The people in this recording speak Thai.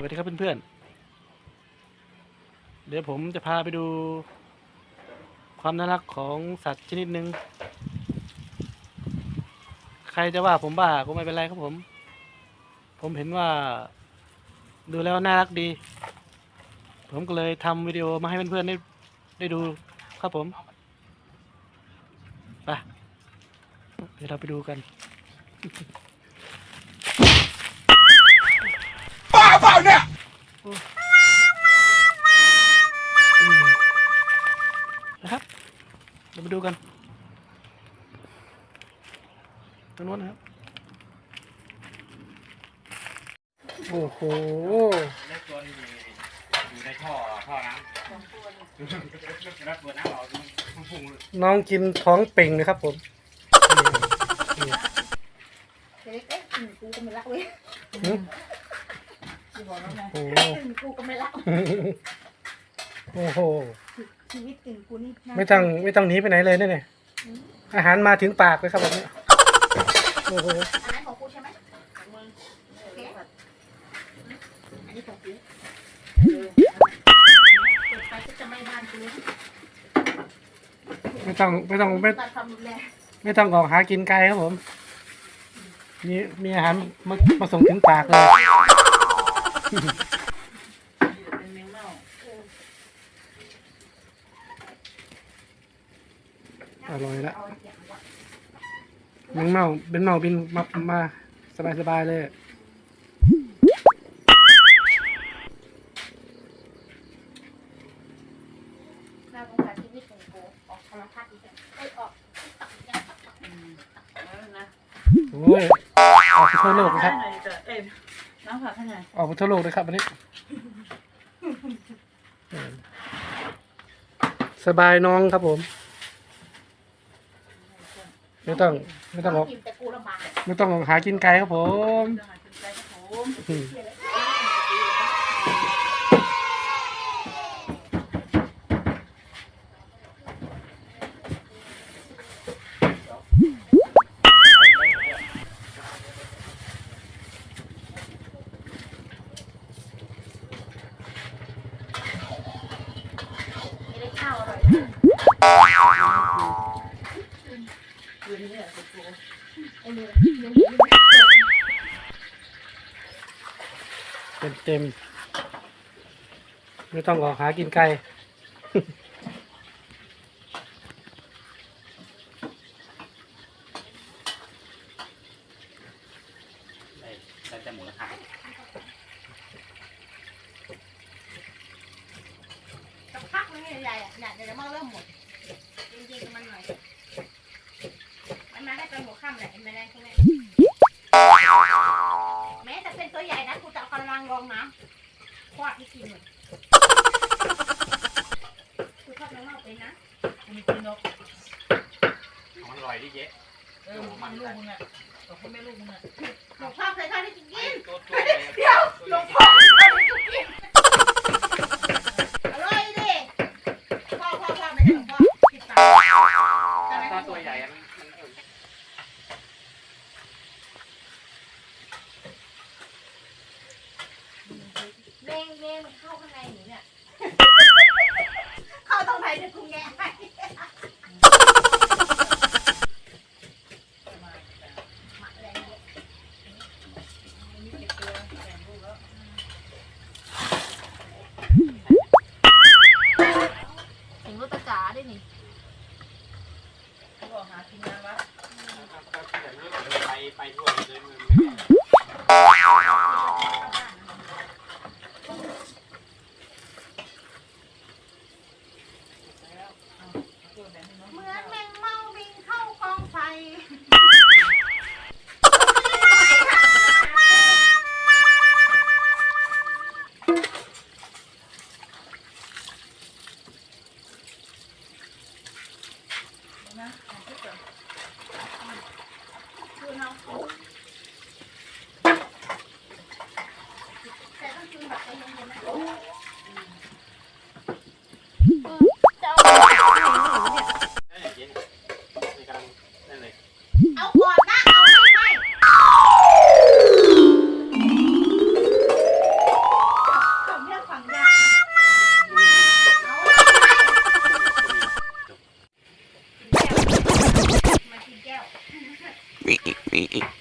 สวัสดีครับเพื่อนๆ เดี๋ยวผมจะพาไปดู ความน่ารักของสัตว์ชนิดหนึ่ง ใครจะว่าผมบ้าก็ไม่เป็นไรครับผม ผมเห็นว่า ดูแล้วน่ารักดี ผมก็เลยทำวิดีโอมาให้เพื่อนๆได้ได้ดูครับผม ไป เดี๋ยวเราไปดูกัน ตรงนู้นนะครับ โอ้โห เล็กตัวนี้อยู่ในท่อท่อน้ำแล้วเปิดน้ำออกมันพุ่งเลยน้องกินท้องเป่งเลยครับผมนี่นี่เล็กเอ๊ะอืมกูก็ไม่รักเว้ยหึกูบอกแล้วไงโอ้โหอืมกูก็ไม่รักโอ้โห ชีวิตกินกูนี่น่าไม่ต้องไม่ต้องหนีไปไหนเลยเนี่ยเนี่ยอาหารมาถึงปากเลยครับแบบนี้ โอ้โหอันนั้นของกูใช่ไหมของมึงโอเคอันนี้ของกูเปิดไปก็จะไม่บ้านกูไม่ต้องไม่ต้องไม่ตัดความรุนแรงไม่ต้องออกหากินไกลครับผม มีมีอาหารมามาส่งถึงปากเลยอร่อยละเอาอย่างว มงเมาเป็นเมาบินมามาสบายสบายๆเลยน่าสงสารชีวิตของกูออกโทรทัศน์อีกแล้วเอ้ยออกติ๊กต็อกอีกแล้วโอ้ยออกไปทั่วโลกนะครับเอ้ยน้ำผักข้างในออกไปทั่วโลกเลยครับวันนี้ สบายน้องครับผม ไม่ต้องไม่ต้องออกกินแต่กูลำบากไม่ต้องออกหากินไกลครับผมจะหากินใจครับผมอืมไม่ เนี่ยยังยังไม่ได้เปิดเต็มเต็มไม่ต้องออกหากินไกลได้ได้แต่หมูกระทะสักพักนึงใหญ่ๆอะเนี่ยเดี๋ยวจะมาเริ่มหมดจริงๆมันหน่อย เป็นนะมีกินนกของอร่อยดิเจ๊เออมันลูกมึงอะบอกให้แม่ลูกมึงอะหลวงพ่อเคยทอดให้กินกินตัวตัวใหญ่เดี๋ยวหลวงพ่อเคยทอดให้กินอร่อยดิพ่อพ่อพ่อไม่ใช่หลวงพ่อติดปากใช่ไหมถ้าตัวใหญ่อะมันมันเออเม่งเม่งมันเข้าข้างในหนูเนี่ย ไปทั่วเลยมันไม่ me, me, me.